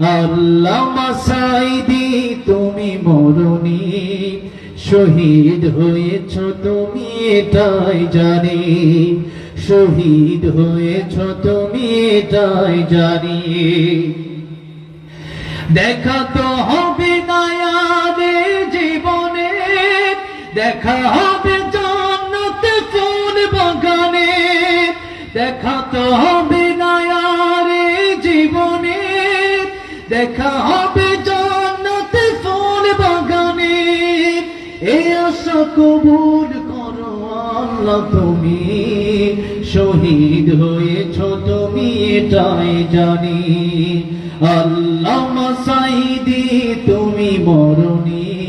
আল্লাহ মাসাইদি তুমি মরণি। শহীদ হয়েছ তুমি, এটাই জানি। শহীদ হয়েছ তুমি, এটাই জানি। দেখা তো হবে নায়ারে জীবনে, দেখা হবে দেখা হবে জান্নাতে ফুল বাগানে। এই আশা কবুল করো আল্লাহ তুমি। শহীদ হয়েছ তুমি, এটাই জানি। আল্লাহ মাসাইদি, তুমি মরণি।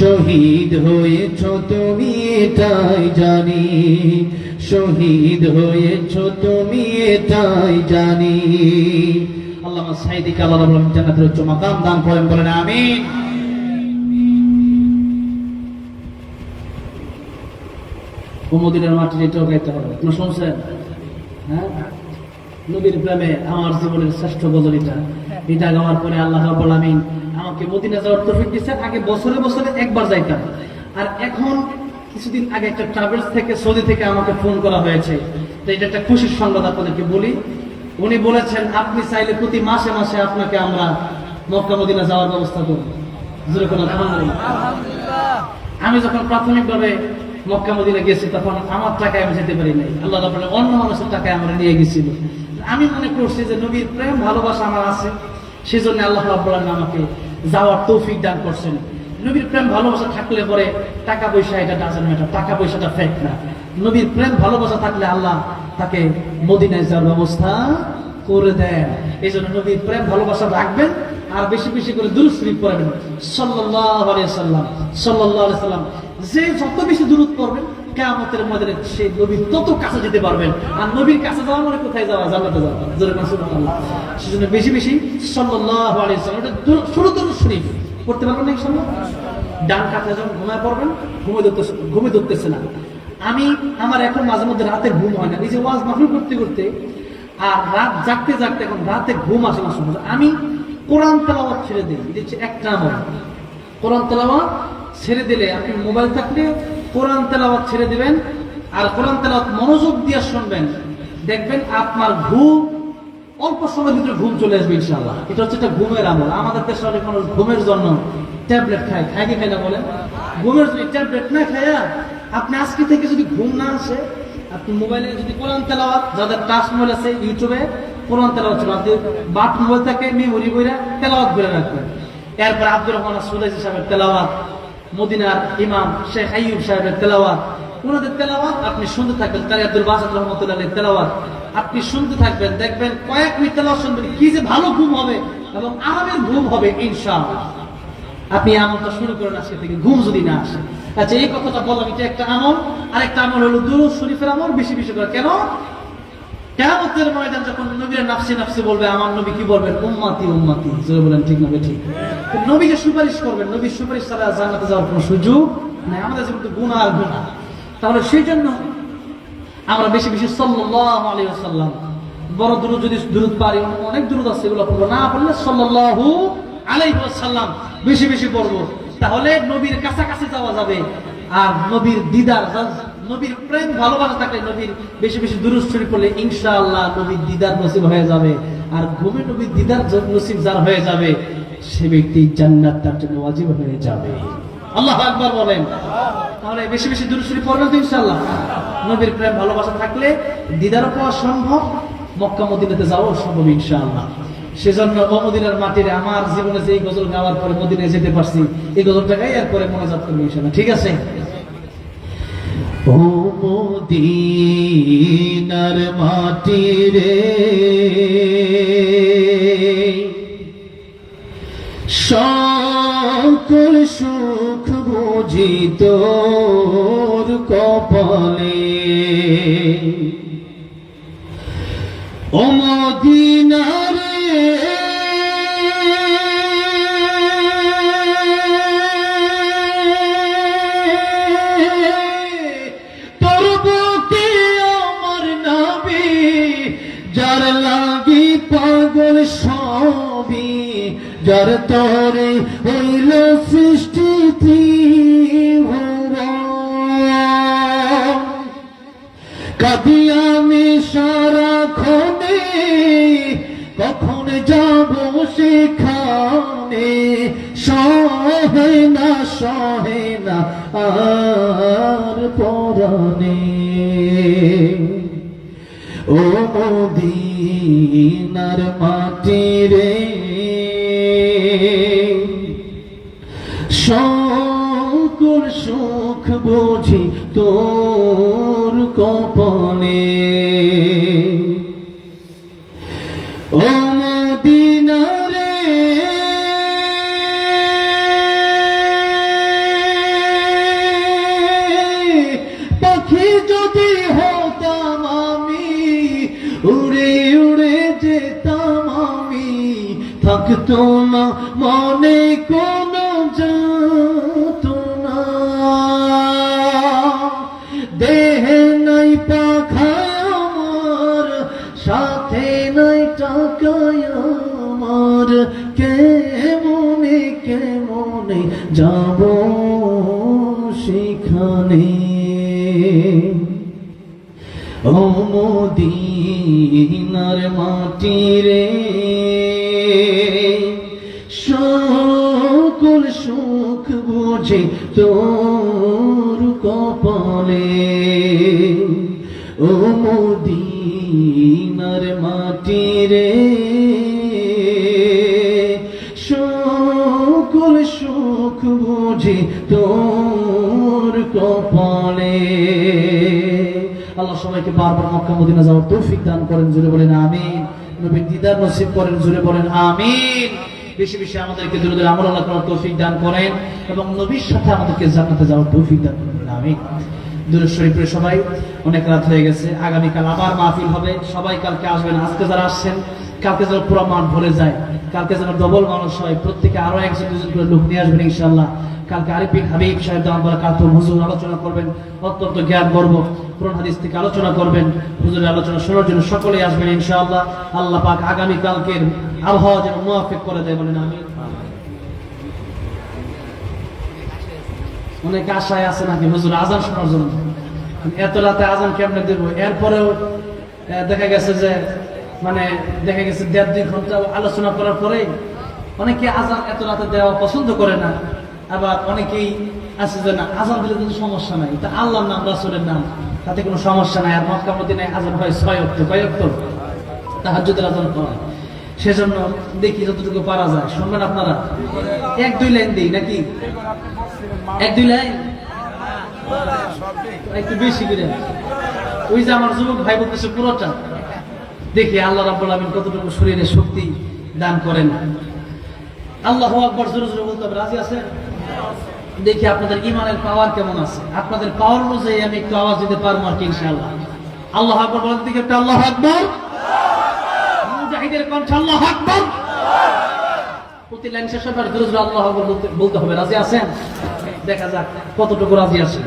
শহীদ হয়েছ তুমি, এটাই জানি। শহীদ হয়েছ তুমি, এটাই জানি। জান্নাতের উচ্চ মাকাম দান করেন বলেন কুমুদিনের মাটি এটাও গাইতে হবে। শুনছেন? হ্যাঁ? নবীর প্রেমে আমার জীবনের শ্রেষ্ঠ গজল এটা। এটা গাওয়ার পরে আল্লাহ আমিন আমাকে মদিনা যাওয়ার তৌফিক দিয়েছেন। আগে বছরে বছরে একবার যাইতাম। আর এখন কিছুদিন আগে একটা ট্রাভেলস থেকে সৌদি থেকে আমাকে ফোন করা হয়েছে। তো এটা একটা খুশির সংবাদ আপনাদেরকে বলি। উনি বলেছেন আপনি চাইলে প্রতি মাসে মাসে আপনাকে আমরা মক্কা মদিনা যাওয়ার ব্যবস্থা করব। আমি যখন প্রাথমিকভাবে মক্কা মদিনা গেছি তখন আমার টাকায় আমি যেতে পারি নাই। আল্লাহ আলামিন অন্য মানুষের টাকায় আমরা নিয়ে গেছিল। আমি মনে করছি যে নবীর প্রেম ভালোবাসা আমার আছে। সেজন্য আল্লাহ রাব্বুল আলামিন আমাকে যাওয়ার তৌফিক দান করছেন। নবীর প্রেম ভালোবাসা থাকলে পরে টাকা পয়সা এটা ডাজেন্ট ম্যাটার টাকা পয়সাটা ফেক না। নবীর প্রেম ভালোবাসা থাকলে আল্লাহ তাকে মদিনায় যাওয়ার ব্যবস্থা করে দেন। এই জন্য নবীর প্রেম, ভালোবাসা রাখবেন আর বেশি বেশি করে দুরুদ শরীফ পড়বেন। সাল্লাল্লাহু সাল্লাম আলাইহি সাল্লাম, যে যত বেশি দুরুদ পড়বেন, কিয়ামতের ময়দানে সেই নবীর তত কাছে যেতে পারবেন। আর নবীর কাছে যাওয়া মানে কোথায় যাওয়া? জান্নাতে যাওয়া। সুবহানাল্লাহ। সেজন্য বেশি বেশি আলাইহি সাল্লাম ছোট দুরুদ শরীফ। পারবেন না ইনশাআল্লাহ? ডান কাছে যখন ঘুমায় পড়বেন ঘুমে ধরতে ঘুমে ধরতেছে না। আমি আমার এখন মাঝে মধ্যে রাতে ঘুম হয় না। যে ওয়াজ মাহফিল করতে করতে, আর রাত জাগতে জাগতে এখন রাতে ঘুম আসে না শুনে আমি কোরআন তেলাওয়াত ছেড়ে দিই। এটা হচ্ছে একটা আমল কোরআন তেলাওয়াত ছেড়ে দিলে আপনি মোবাইল থাকলে কোরআন তেলাওয়াত ছেড়ে দিবেন, আর কোরআন তেলাওয়াত মনোযোগ দিয়ে শুনবেন। দেখবেন আপনার ঘুম, অল্প সময়ের ভিতরে ঘুম চলে আসবে ইনশাআল্লাহ। এটা হচ্ছে একটা ঘুমের আমল। আমাদের দেশে অনেক মানুষ ঘুমের জন্য ট্যাবলেট খায়। খায় কি খায় না বলেন? ঘুমের জন্য ট্যাবলেট না খায়া আপনি আজকে থেকে যদি ঘুম না আসে, আপনি মোবাইলে যদি কোরআন তেলাওয়াত, যাদের টাচ মোবাইল আছে ইউটিউবে, কোরআন তেলাওয়াত চলে আপনি বাট মোবাইল থেকে মেমোরি বইরা তেলাওয়াত করে রাখবেন। এরপর আব্দুর রহমান সুলাইজি সাহেবের তেলাওয়াত, মদিনার ইমাম শেখ আইয়ুব সাহেবের তেলাওয়াত। ওনাদের তেলাওয়াত, আপনি শুনতে থাকবেন কারি আব্দুল বাসাদ রহমতুল্লাহ তেলাওয়াত। আপনি শুনতে থাকবেন, দেখবেন কয়েক মিনিট তেলাওয়াত শুনবেন, কি যে ভালো ঘুম হবে এবং আরামের ঘুম হবে, ইনশাআল্লাহ। আপনি আমলটা শুরু করেন আজকে থেকে, ঘুম যদি না আসে। আচ্ছা এই কথাটা বললাম এটা একটা আমল? আর একটা আমল হলো দুরুদ শরীফের আমল, বেশি বেশি করে। কেন? কেমতের ময়দান যখন নবীরা নাফসি নাফসি বলবে, আমার নবী কি বলবেন? উম্মাতি উম্মাতি। জোরে বলেন, ঠিক নবী ঠিক। নবীকে সুপারিশ করবেন, নবীর সুপারিশ ছাড়া জান্নাতে যাওয়ার কোনো সুযোগ নাই। আমাদের জীবন গুণা আর গুণা তাহলে সেই জন্য আমরা বেশি বেশি সাল্লাল্লাহু আলাইহি ওয়াসাল্লাম, বড় দূর যদি দূরত পারি, অনেক দূরত আছে, এগুলো পড়ব। না পড়লে সাল্লাল্লাহু আলাইহি ওয়াসাল্লাম বেশি বেশি পড়ব। তাহলে নবীর কাছাকাছি যাওয়া যাবে। আর নবীর দিদার নবীর প্রেম, ভালোবাসা থাকলে নবীর বেশি বেশি দূরত শরীফ পড়লে ইনশাআল্লাহ নবীর দিদার নসিব হয়ে যাবে। আর ঘুমে নবীর দিদার নসিব যার হয়ে যাবে, সে ব্যক্তি জান্নাত তার জন্য ওয়াজিব হয়ে যাবে। আল্লাহ আকবার বলেন। তাহলে বেশি বেশি দূর শরীফ পড়বেন তো ইনশাআল্লাহ? নবীর প্রেম, ভালোবাসা থাকলে দিদারও পাওয়া সম্ভব, মক্কা মদিনাতে যাওয়াও সম্ভব ইনশাআল্লাহ। সেজন্য ও মদিনার মাটির আমার জীবনে যে এই গজল গাওয়ার পরে মদিনায় যেতে পারছি, এই গজলটা গাই আর পরে মনে করব ইনশাআল্লাহ। ঠিক আছে? ও মাটি রে সকল সুখ বুঝি তোর কপালে। ও মদিনারে যার তরে হইল সৃষ্টি কাঁদি আমি সারাক্ষণে কখন যাব সেখানে? সহে না সহে না, আর পরানে। ও মদিনার মাটি রে, সকল সুখ বুঝি তোর কপনে। রে। সকল সুখ বুঝে তোর কপালে। ও মদিনার মাটি রে। সকল সুখ বুঝে তোর কপালে। আল্লাহ সবাইকে বারবার মক্কা মদিনা যাওয়ার তৌফিক দান করেন জুড়ে বলেন, আমিন। নবীর দিদার নসিব করেন, জুড়ে বলেন, আমিন। বেশি বেশি আমাদেরকে দূরে দূরে আমল আল্লাহ করার তৌফিক দান করেন এবং নবীর সাথে আমাদেরকে জানাতে যাওয়ার তৌফিক দান করেন। আমিন। দূরে শরীফের সবাই, অনেক রাত হয়ে গেছে, আগামীকাল আবার মাহফিল হবে, সবাই কালকে আসবেন, আজকে যারা আসছেন কালকে যেন পুরো মান ভরে যায়, কালকে যেন ডবল মানুষ হয়, প্রত্যেকে আরও একজন, দুজন করে লোক নিয়ে আসবেন ইনশাল্লাহ কালকে আরিফিন হাবিব সাহেব দাম বলা কাতুম হুজুর আলোচনা করবেন, অত্যন্ত জ্ঞান গর্ব। পুরান হাদিস থেকে আলোচনা করবেন, হুজুরের আলোচনা শোনার জন্য সকলেই আসবেন ইনশাআল্লাহ। আল্লাহ পাক আগামী কালকের আবহাওয়া যেন মুয়াফিক করে দেয় বলেন আমি অনেক আশায় আছে নাকি হুজুর আজান শোনার জন্য? এত রাতে আজান কেমনে দেবো? এরপরেও দেখা গেছে যে মানে দেখা গেছে দেড় দুই ঘণ্টা আলোচনা করার পরে অনেকে আজান এত রাতে দেওয়া পছন্দ করে না, আবার অনেকেই আছে যে না, আজান দিলে কিন্তু সমস্যা নাই। এটা আল্লাহর নাম, রাসুলের নাম, তাতে কোনো সমস্যা নাই। আর মক্কা মদিনায় আজান হয় ছয় অক্ট কয় অক্ট তাহাজ্জুদের আজান হয়। সেজন্য দেখি যতটুকু পারা যায়। শুনবেন আপনারা? এক, দুই লাইন দিই নাকি? এক, দুই লাইন? একটু বেশি করে। ওই যে আমার যুবক ভাই বলতেছে পুরোটা। দেখি আল্লাহ রাব্বুল আলামিন কতটুকু শরীরে শক্তি দান করেন। আল্লাহু আকবার, জোরে বলতে হবে, রাজি আছেন? দেখি আপনাদের ইমানের পাওয়ার কেমন আছে। আপনাদের পাওয়ার অনুযায়ী আমি একটু আওয়াজ দিতে পারব আর কি, ইনশাআল্লাহ। আল্লাহ আকবার বলেন দেখি একটা আল্লাহ আকবার। মুজাহিদের কণ্ঠ আল্লাহ আকবার। প্রতি লাইন শেষ হবে আর জোরে জোরে আল্লাহ বলতে হবে, রাজি আছেন? দেখা যাক কতটুকু রাজি আছেন।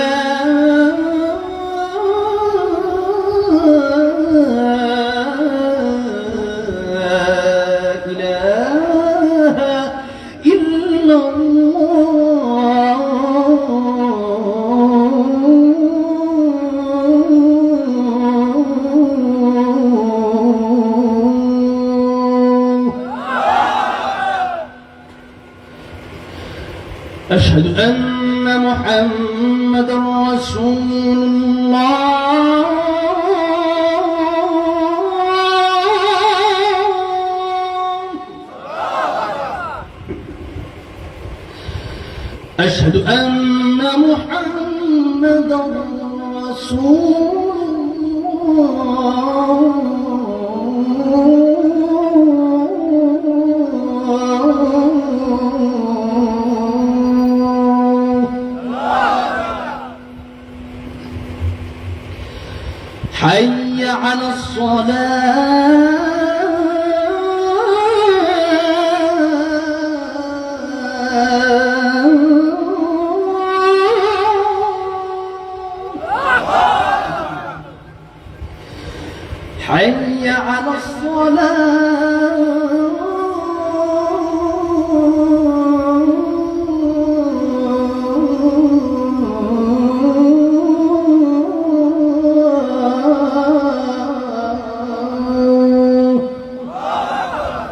أشهد أن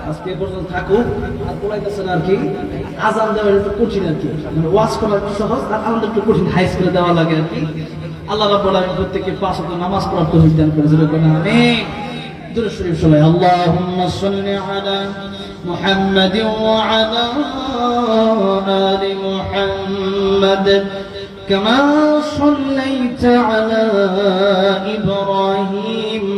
আজকে এ পর্যন্ত থাকুক আর বলাইতেছেন আর কি আজান দেওয়ার একটু কঠিন আর কি মানে ওয়াজ করা একটু সহজ আর আমাদের একটু কঠিন হাইস করে দেওয়া লাগে আর কি আল্লাহ রাব্বুল আলামিন প্রত্যেককে পাঁচ ওয়াক্ত নামাজ পড়ার তৌফিক দান করে জোরে বলেন আমিন দুরূদ শরীফ সবাই اللهم صل على محمد وعلى آل محمد كما صليت على إبراهيم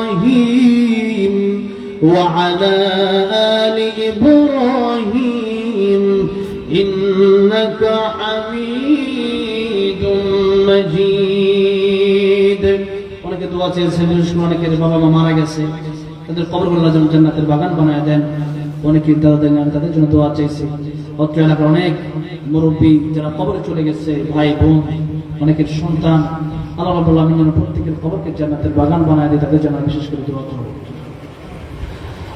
وعلى آل إبراهيم إنك حميد مجيد অনেকে দোয়া চেয়েছেন বিশেষ করে অনেকের বাবা মা মারা গেছে তাদের কবরগুলো যেন জান্নাতের বাগান বানায় দেন অনেকে দাদা দেন তাদের জন্য দোয়া চেয়েছে অত্র এলাকার অনেক মুরব্বী যারা কবরে চলে গেছে ভাই বোন অনেকের সন্তান আল্লাহ রাব্বুল আলামিন যেন প্রত্যেকের কবরকে জান্নাতের বাগান বানায় দেয় তাদের জন্য বিশেষ করে দোয়া করব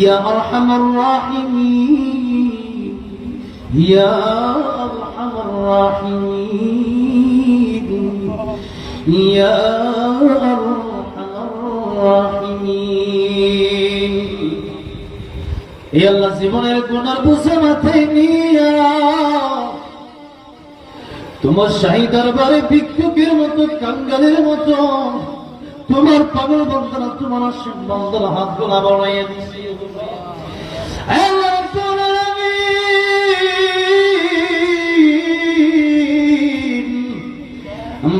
ইয়া আরহামার রাহিমিন ইয়া আরহামার রাহিমিন ইয়া আরহামার রাহিমিন এই আল্লাহ জীবনের গুনার বুঝে মাথায় নিয়া তোমার শাহী দরবারে ভিক্ষুকের মতো, কাঙ্গালের মতো, তোমার পাগল বন্ধনা তোমার আসন বন্ধন হাত গোলা বাড়াইয়া দিছি।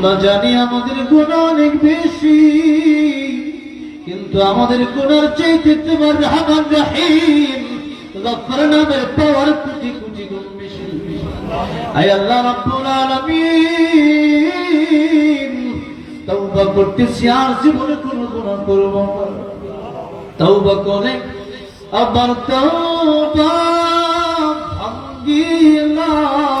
আমরা জানি আমাদের গুণ অনেক বেশি, কিন্তু আমাদের গুণার চাইতে তোমার রহমান রাহিম গফর নামের পাওয়ার কোটি কোটি গুণ বেশি। আয় আল্লাহ রাব্বুল আলামিন, তওবা করতেছি আর জীবনে কোনো গুনাহ করব তওবা করে আবার তওবা ভাঙ্গিলাম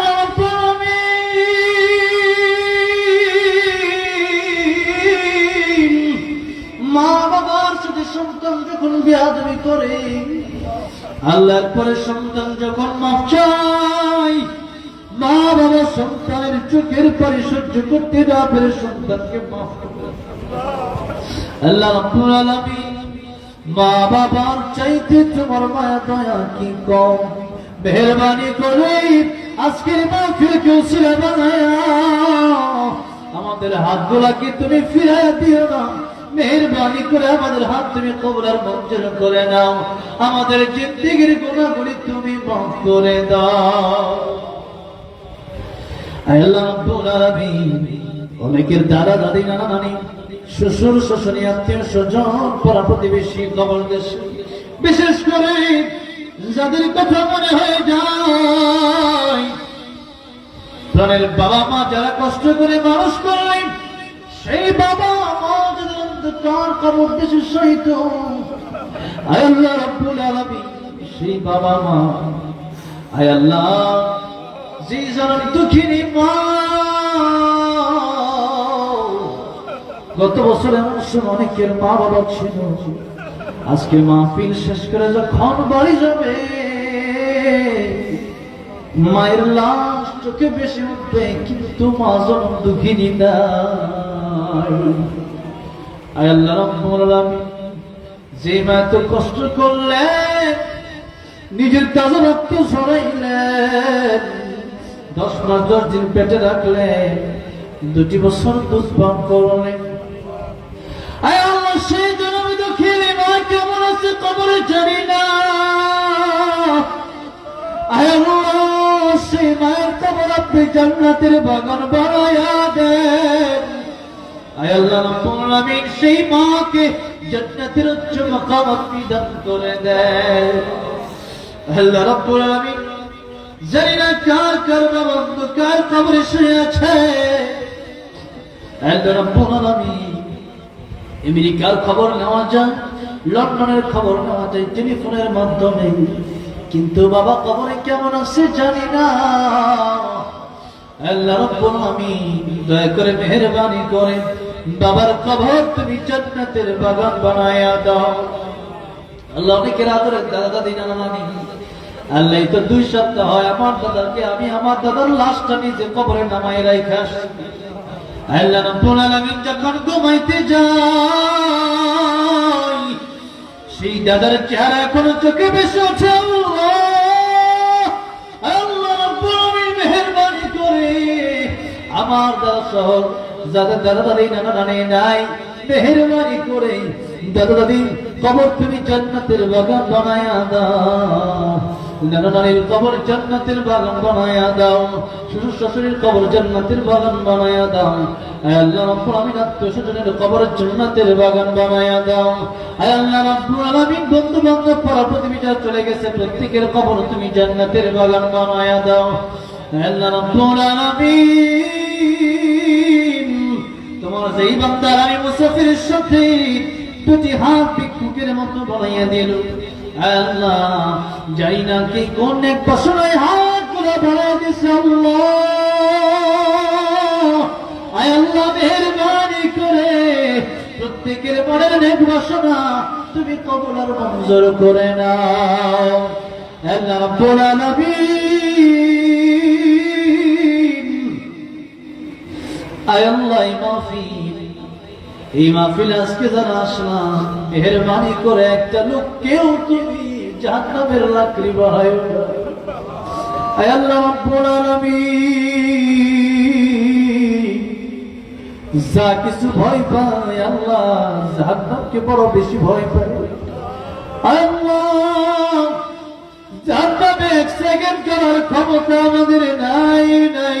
মা বাবার সাথে সন্তান যখন বিয়াদবি করে আল্লাহর পরে সন্তান যখন মাফ চায়, মা বাবা সন্তানের চোখের পরে সহ্য করতে না পেরে সন্তানকে মাফ করে আল্লাহ রাব্বুল আলামিন মা বাবার চাইতে তোমার মায়া, দয়া কি কম? মেহরবানি করে আজকের মাহফিল কেউ ছিল বানায়া। আমাদের হাতগুলাকে তুমি ফিরাই দিও না? মেহরবানি করে আমাদের হাত তুমি কবলার মঞ্জুর করে নাও। আমাদের জিন্দিগির গুণাগুলি তুমি মাফ করে দাও। অনেকের দাদা দাদি নানা নানি, শ্বশুর শ্বশুরী আত্মীয় স্বজন পরা প্রতিবেশী কবল দেশে, বিশেষ করে যাদের কথা মনে হয়ে যায়, প্রাণের বাবা মা যারা কষ্ট করে মানুষ করেন সেই বাবা সহিত মা। গত বছর এমন সময় অনেকের মা বাবা ছিল। আজকে মাহফিল শেষ করে যখন বাড়ি যাবে, মায়ের লাশ চোখে বেশি উঠবে, কিন্তু মা জনম দুঃখিনী আয় যে এত কষ্ট নিজের রক্ত দশ দশ দিন পেটে দুটি বছর আয় আল্লাহ, সেই জনমে দুঃখের মা কেমন আছে কবরে জানি না। আল্লাহ, সেই মায়ের কবর আপনি জান্নাতের বাগান বানায়া দেন। সেই মাকে জান্নাতের উচ্চ মাকাম আপনি দান করে দেন আল্লাহ রাব্বুল আলামিন জানি না কার কার বাবা কার কবরে শুয়ে আছে। আল্লাহ রাব্বুল আলামিন আমেরিকার খবর নেওয়া যায়, লন্ডনের খবর নেওয়া যায় টেলিফোনের মাধ্যমে। কিন্তু বাবা কবরে কেমন আছে জানি না। আল্লাহ রাব্বুল আলামিন দয়া করে মেহেরবানি করে। বাবার কবর তুমি জান্নাতের বাগান বানায়া দাও। আল্লাহ অনেকের আদরের দাদা দাদি নানা নানি আল্লাহ তো দুই সপ্তাহ হয় আমার দাদাকে, আমি আমার দাদার লাশটা নিজে কবরে নামাই আসছি। আল্লাহ রাব্বুল যখন ঘুমাইতে যাই সেই দাদার চেহারা এখনও চোখে বেশি ওঠে আল্লাহ। রাব্বুল আলামিন মেহেরবানি করে আমার দাদা সহ যাদের দাদা দাদি নানা নাই, মেহেরবানি করে দাদা কবর তুমি জান্নাতের বাগান বানায়া দাও। নানা নানির কবর জান্নাতের বাগান বানায়া দাও, শ্বশুর শাশুড়ির কবর জান্নাতের বাগান বানায়া দাও। আল্লাহ আলামিন আত্মীয় স্বজনের কবর জান্নাতের বাগান বানায়া দাও। আল্লাহ বন্ধু বান্ধব পাড়া প্রতিবেশী চলে গেছে, প্রত্যেকের কবর তুমি জান্নাতের বাগান বানায়া দাও। আল্লাহ যেই বান্দার আমি মুসাফিরের সাথে দুটি হাত ভিক্ষুকের মতো বানাইয়া দিল। আল্লাহ, যাই না কি কোন এক বছরায় হাতগুলো বাড়াই দিছে আল্লাহ। আয় আল্লাহ, মেহরবানি করে প্রত্যেকের মনের নেক বাসনা তুমি কবল আর মঞ্জুর করে নাও। আল্লাহ রাব্বুল আলামিন আয় আল্লাহ মাহফিল। এই মাহফিল আজকে যারা আসলাম, মেহরবানি করে একটা লোক কেউ তুমি জাহান্নামের লাকড়ি বাড়ায় আয় আল্লাহ যা কিছু ভয় পায় আল্লাহ, জাহান্নামকে বড় বেশি ভয় পায়। আল্লাহ, জাহান্নামে এক সেকেন্ড করার ক্ষমতা আমাদের নাই নাই।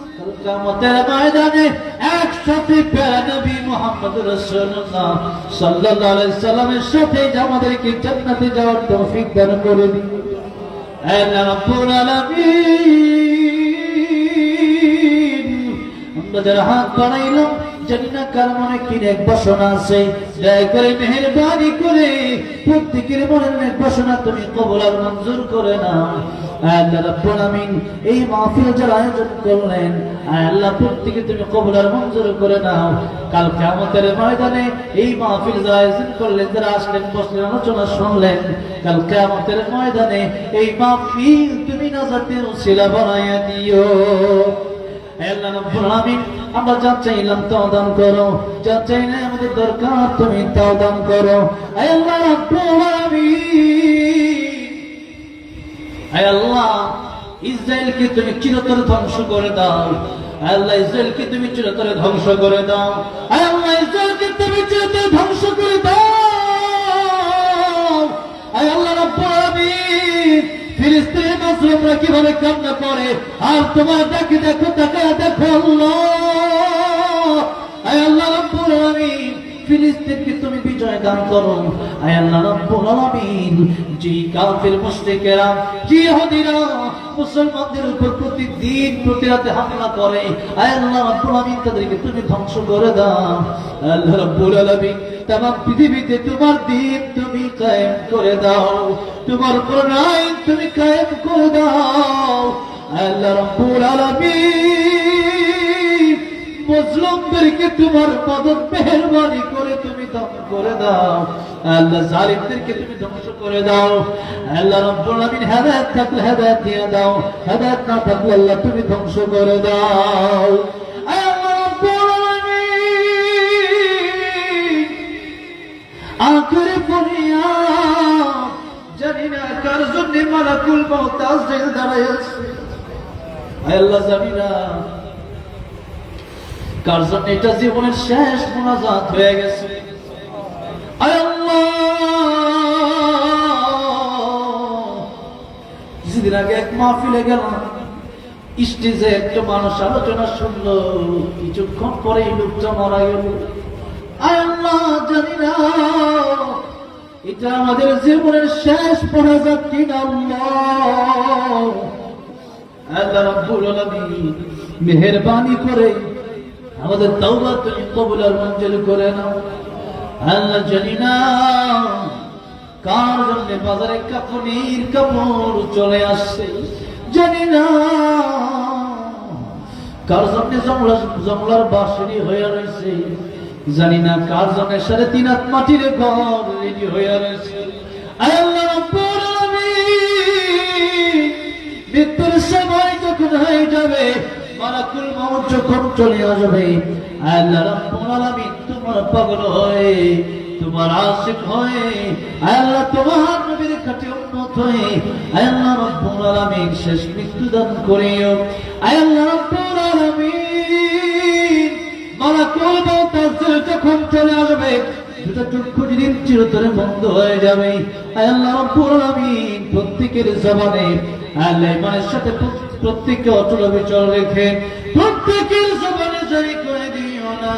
কামতের ময়দানে একসাথে প্যারা নবী মোহাম্মদ রাসূলুল্লাহ সাল্লাল্লাহু আলাইহি সাল্লামের সাথে আমাদেরকে জান্নাতে যাওয়ার তৌফিক দান করে দিন। আলামিন হাত কি এক বাসনা আছে? দয়া করে মেহেরবানি করে প্রত্যেকের মনের এক বাসনা তুমি কবুল আর মঞ্জুর করে নাও। আল্লাহ রাব্বুল এই মাহফিল যারা আয়োজন করলেন, আল্লাহ প্রত্যেকে তুমি কবুল আর মঞ্জুর করে নাও। কাল কিয়ামতের ময়দানে এই মাহফিল যারা আয়োজন করলেন, যারা আসলেন, বসলেন, আলোচনা শুনলেন, কাল কিয়ামতের ময়দানে এই মাহফিল তুমি না নাজাতের উসিলা বানাইয়া দিও। আল্লাহ রাব্বুল আমরা যা চাইলাম তাও দান করো, যা চাই না আমাদের দরকার তুমি তাও দান করো। আল্লাহ রাব্বুল আয় আল্লাহ, ইসরায়েলকে তুমি চিরতরে ধ্বংস করে দাও। আল্লাহ, ইসরায়েলকে তুমি চিরতরে ধ্বংস করে দাও। আল্লাহ, ইসরায়েলকে তুমি চিরতরে ধ্বংস করে দাও। আল্লাহ রাব্বুল আলামিন, ফিলিস্তিনের মুসলিমরা কীভাবে কান্না করে? আর তোমার ডাকে দেখো, তাকায় দেখো আল্লাহ। আল্লাহ রাব্বুল আলামিন ফিলিস্তিনকে তুমি বিজয় দান করো। আয় আল্লাহ রাব্বুল আলামিন। যে কাফির মুশরিকেরা, ইহুদিরা, মুসলমানদের উপর প্রতিদিন প্রতি রাতে হামলা করে, আয় আল্লাহ রাব্বুল আলামিন তাদেরকে তুমি ধ্বংস করে দাও। আল্লাহ রাব্বুল আলামিন তামাম পৃথিবীতে তোমার দিন তুমি কায়েম করে দাও। তোমার প্রণয় তুমি কায়েম করে দাও। আল্লাহ রাব্বুল আলামিন। মুসলিমদেরকে তোমার মদত মেহরবানি করে তুমি ধ্বংস করে দাও। আল্লাহ জালিমদেরকে তুমি ধ্বংস করে দাও। আল্লাহ রব্বুল আলামিন হেদায়েত থাকলে হেদায়েত দিয়ে দাও। হেদায়েত না থাকলে আল্লাহ তুমি ধ্বংস করে দাও। আখরে পড়িয়া জানি না কার জন্য মালাকুল দাঁড়ায় আছে আল্লাহ জানি না কার এটা জীবনের শেষ মোনাজাত হয়ে গেছে! কিছুদিন আগে এক মাহফিলে গেল স্টেজে একটা মানুষ আলোচনা শুনলো। কিছুক্ষণ পরে লোকটা মারা গেল। আল্লাহ, জানি না। এটা আমাদের জীবনের শেষ মোনাজাত কিনা আল্লাহ? আল্লাহ রাব্বুল আলামিন মেহেরবানি করে আমাদের তাওবা তুমি কবুল আর মঞ্জুর করে নাও। আল্লাহ জানি না কার জন্য বাজারে কাপড়ের কাপড় চলে আসছে। জানি না কার জন্য জমলা জমলার বাসরি হয়ে রয়েছে। জানি না কার জন্য সাড়ে তিন হাত মাটির ঘর রেডি হয়ে রয়েছে। আল্লাহ মৃত্যুর সময় যখন হয়ে যাবে মালাকুল মউত যখন চলে আসবে, আল্লাহ রাব্বুল আলামিন তোমার পাগল হয়ে, তোমার আশিক হয়ে, আল্লাহ তোমার নবীর খাঁটি উম্মত হয়ে, আল্লাহ রাব্বুল আলামিন শেষ মৃত্যু দান করিও। আল্লাহ রাব্বুল আলামিন মালাকুল যখন চলে আসবে, দুটো চক্ষু যেদিন চিরতরে বন্ধ হয়ে যাবে। আল্লাহ রাব্বুল আলামিন প্রত্যেকের জবানে আল্লাহ ইমানের সাথে প্র- প্রত্যেককে অটল বিচল রেখে প্রত্যেকের জবানে জারি করে দিও না।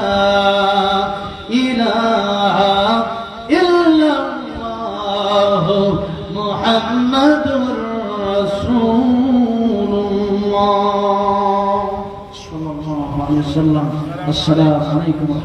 ইলাহা ইল্লাল্লাহ মুহাম্মাদুর রাসূলুল্লাহ। সাল্লাল্লাহু আলাইহি ওয়াসাল্লাম। আসসালামু আলাইকুম ওয়া